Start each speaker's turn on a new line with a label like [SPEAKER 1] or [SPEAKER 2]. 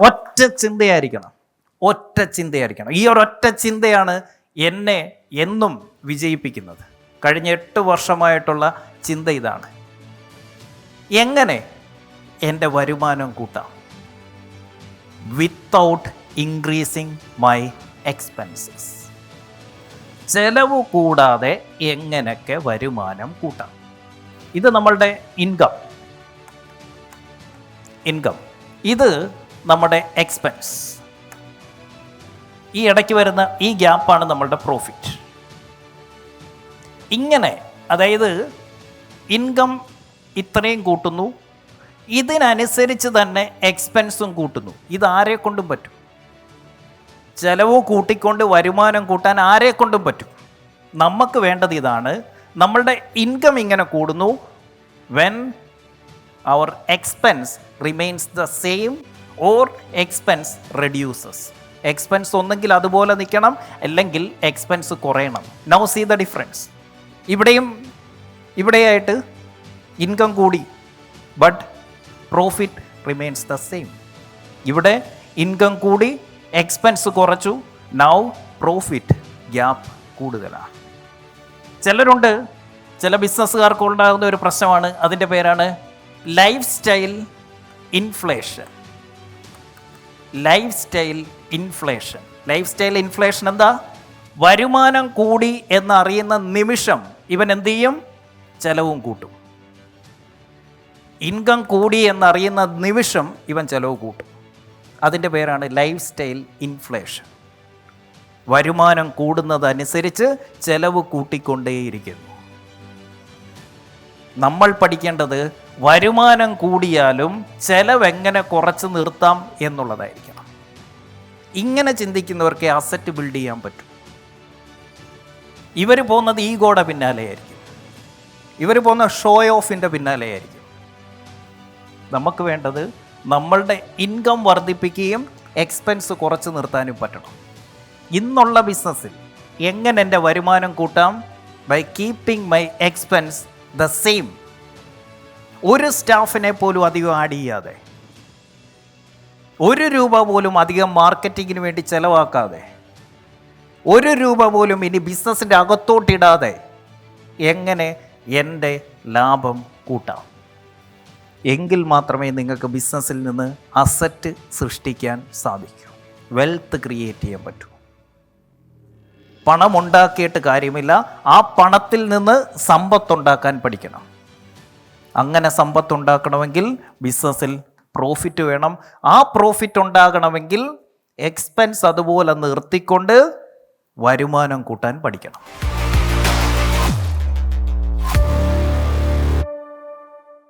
[SPEAKER 1] ഒറ്റ ചിന്തയായിരിക്കണം. ഒറ്റ ചിന്തയായിരിക്കണം. ഈ ഒരൊറ്റ ചിന്തയാണ് എന്നെ എന്നും വിജയിപ്പിക്കുന്നത്. കഴിഞ്ഞ എട്ട് വർഷമായിട്ടുള്ള ചിന്ത ഇതാണ്. എങ്ങനെ എന്റെ വരുമാനം കൂട്ടാം? വിത്തൗട്ട് ഇൻക്രീസിങ് മൈ എക്സ്പെൻസസ് ചെലവ് കൂടാതെ എങ്ങനെയൊക്കെ വരുമാനം കൂട്ടാം? ഇത് നമ്മളുടെ ഇൻകം ഇൻകം ഇത് നമ്മുടെ എക്സ്പെൻസ് ഈ ഇടയ്ക്ക് വരുന്ന ഈ ഗ്യാപ്പാണ് നമ്മളുടെ പ്രോഫിറ്റ് ഇങ്ങനെ അതായത് ഇൻകം ഇത്രയും കൂട്ടുന്നു ഇതിനനുസരിച്ച് തന്നെ എക്സ്പെൻസും കൂട്ടുന്നു. ഇത് ആരെ കൊണ്ടും പറ്റും? ചിലവ് കൂട്ടിക്കൊണ്ട് വരുമാനം കൂട്ടാൻ ആരെ കൊണ്ടും പറ്റും? നമുക്ക് വേണ്ടത് ഇതാണ് നമ്മളുടെ ഇൻകം ഇങ്ങനെ കൂടുന്നു when our expense remains the same or expense reduces expense ഒന്നെങ്കിൽ അതുപോലെ നിൽക്കണം അല്ലെങ്കിൽ എക്സ്പെൻസ് കുറയണം. നൗ സീ ദ ഡിഫറൻസ് ഇവിടെയും ഇവിടെയായിട്ട് ഇൻകം കൂടി but profit remains the same ഇവിടെ ഇൻകം കൂടി എക്സ്പെൻസ് കുറച്ചു നൗ പ്രോഫിറ്റ് ഗ്യാപ്പ് കൂടുതലാണ് ചിലരുണ്ട് ചില ബിസിനസ്സുകാർക്ക് ഉണ്ടാകുന്ന ഒരു പ്രശ്നമാണ് അതിന്റെ പേരാണ് lifestyle inflation lifestyle inflation. Lifestyle inflation എന്താ? വരുമാനം കൂടി എന്നറിയുന്ന നിമിഷം ഇവൻ എന്ത് ചെയ്യും? ചെലവും കൂട്ടും. ഇൻകം കൂടി എന്നറിയുന്ന നിമിഷം ഇവൻ ചെലവ് കൂട്ടും. അതിന്റെ പേരാണ് ലൈഫ് സ്റ്റൈൽ ഇൻഫ്ലേഷൻ. വരുമാനം കൂടുന്നതനുസരിച്ച് ചെലവ് കൂട്ടിക്കൊണ്ടേയിരിക്കുന്നു. നമ്മൾ പഠിക്കേണ്ടത് വരുമാനം കൂടിയാലും ചെലവ് എങ്ങനെ കുറച്ച് നിർത്താം എന്നുള്ളതായിരിക്കണം. ഇങ്ങനെ ചിന്തിക്കുന്നവർക്ക് അസറ്റ് ബിൽഡ് ചെയ്യാൻ പറ്റും. ഇവർ പോകുന്നത് ഈഗോയുടെ പിന്നാലെയായിരിക്കും. ഇവർ പോകുന്ന ഷോ ഓഫിന്റെ പിന്നാലെയായിരിക്കും. നമുക്ക് വേണ്ടത് നമ്മളുടെ ഇൻകം വർദ്ധിപ്പിക്കുകയും എക്സ്പെൻസ് കുറച്ച് നിർത്താനും പറ്റണം. ഇന്നുള്ള ബിസിനസ്സിൽ എങ്ങനെ എന്റെ വരുമാനം കൂട്ടാം? By keeping my expense the same ഒരു സ്റ്റാഫിനെ പോലും അധികം ആഡ് ചെയ്യാതെ. ഒരു രൂപ പോലും അധികം മാർക്കറ്റിങ്ങിന് വേണ്ടി ചിലവാക്കാതെ. ഒരു രൂപ പോലും ഇനി ബിസിനസ്സിന്റെ അകത്തോട്ടിടാതെ എങ്ങനെ എന്റെ ലാഭം കൂട്ടാം? എങ്കിൽ മാത്രമേ നിങ്ങൾക്ക് ബിസിനസ്സിൽ നിന്ന് അസറ്റ് സൃഷ്ടിക്കാൻ സാധിക്കൂ. വെൽത്ത് ക്രിയേറ്റ് ചെയ്യാൻ പറ്റൂ. പണം ഉണ്ടാക്കിയിട്ട് കാര്യമില്ല. ആ പണത്തിൽ നിന്ന് സമ്പത്തുണ്ടാക്കാൻ പഠിക്കണം. അങ്ങനെ സമ്പത്തുണ്ടാക്കണമെങ്കിൽ ബിസിനസ്സിൽ പ്രോഫിറ്റ് വേണം. ആ പ്രോഫിറ്റ് ഉണ്ടാകണമെങ്കിൽ എക്സ്പെൻസ് അതുപോലെ നിർത്തിക്കൊണ്ട് വരുമാനം കൂട്ടാൻ പഠിക്കണം.